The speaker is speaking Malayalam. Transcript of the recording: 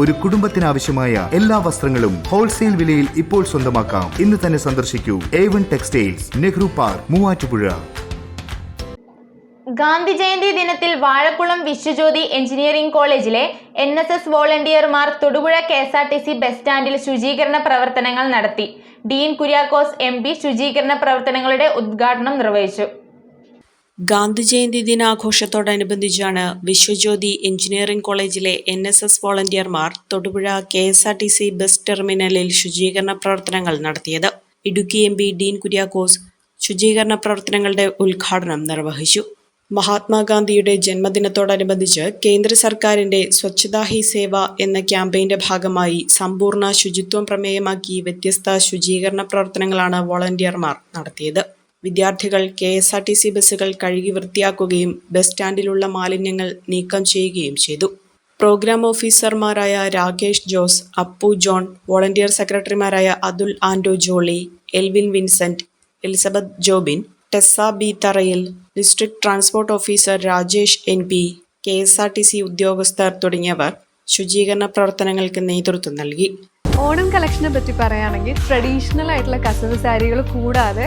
ഒരു കുടുംബത്തിനാവശ്യമായ എല്ലാ വസ്ത്രങ്ങളും ഹോൾസെയിൽ വിലയിൽ ഇപ്പോൾ സ്വന്തമാക്കാം. ഇന്ന് തന്നെ സന്ദർശിക്കൂ. A one textiles Nehru park Muvattupuzha. Gandhi Jayanti ദിനത്തിൽ വാഴക്കുളം വിശ്വജ്യോതി എഞ്ചിനീയറിംഗ് കോളേജിലെ N S S വോളണ്ടിയർമാർ Thodupuzha K S R T C bus സ്റ്റാൻഡിൽ ശുചീകരണ പ്രവർത്തനങ്ങൾ നടത്തി. ഡീൻ കുര്യാക്കോസ് എം പി ശുചീകരണ പ്രവർത്തനങ്ങളുടെ ഉദ്ഘാടനം നിർവഹിച്ചു. ഗാന്ധി ജയന്തി ദിനാഘോഷത്തോടനുബന്ധിച്ചാണ് വിശ്വജ്യോതി എഞ്ചിനീയറിംഗ് കോളേജിലെ N S S വോളണ്ടിയർമാർ Thodupuzha K S R T C bus ടെർമിനലിൽ ശുചീകരണ പ്രവർത്തനങ്ങൾ നടത്തിയത്. ഇടുക്കി എം പി ഡീൻ കുര്യാക്കോസ് ശുചീകരണ പ്രവർത്തനങ്ങളുടെ ഉദ്ഘാടനം നിർവഹിച്ചു. മഹാത്മാഗാന്ധിയുടെ ജന്മദിനത്തോടനുബന്ധിച്ച് കേന്ദ്ര സർക്കാരിന്റെ സ്വച്ഛതാ ഹി സേവ എന്ന ക്യാമ്പയിന്റെ ഭാഗമായി സമ്പൂർണ ശുചിത്വം പ്രമേയമാക്കി വ്യത്യസ്ത ശുചീകരണ പ്രവർത്തനങ്ങളാണ് വോളണ്ടിയർമാർ നടത്തിയത്. വിദ്യാർത്ഥികൾ K S R T C ബസ്സുകൾ കഴുകി വൃത്തിയാക്കുകയും ബസ് സ്റ്റാൻഡിലുള്ള മാലിന്യങ്ങൾ നീക്കം ചെയ്യുകയും ചെയ്തു. പ്രോഗ്രാം ഓഫീസർമാരായ രാകേഷ് ജോസ് അപ്പു ജോൺ വോളണ്ടിയർ സെക്രട്ടറിമാരായ Athul Ando Jolly Elvin Vincent Elizabeth Jobin Tessa B Tharayil district transport officer Rajesh N P K S R T C ഉദ്യോഗസ്ഥർ തുടങ്ങിയവർ ശുചീകരണ പ്രവർത്തനങ്ങൾക്ക് നേതൃത്വം നൽകി. ഓണം കളക്ഷനെ പറ്റി പറയുകയാണെങ്കിൽ ട്രഡീഷണൽ ആയിട്ടുള്ള കസവ് സാരികൾ കൂടാതെ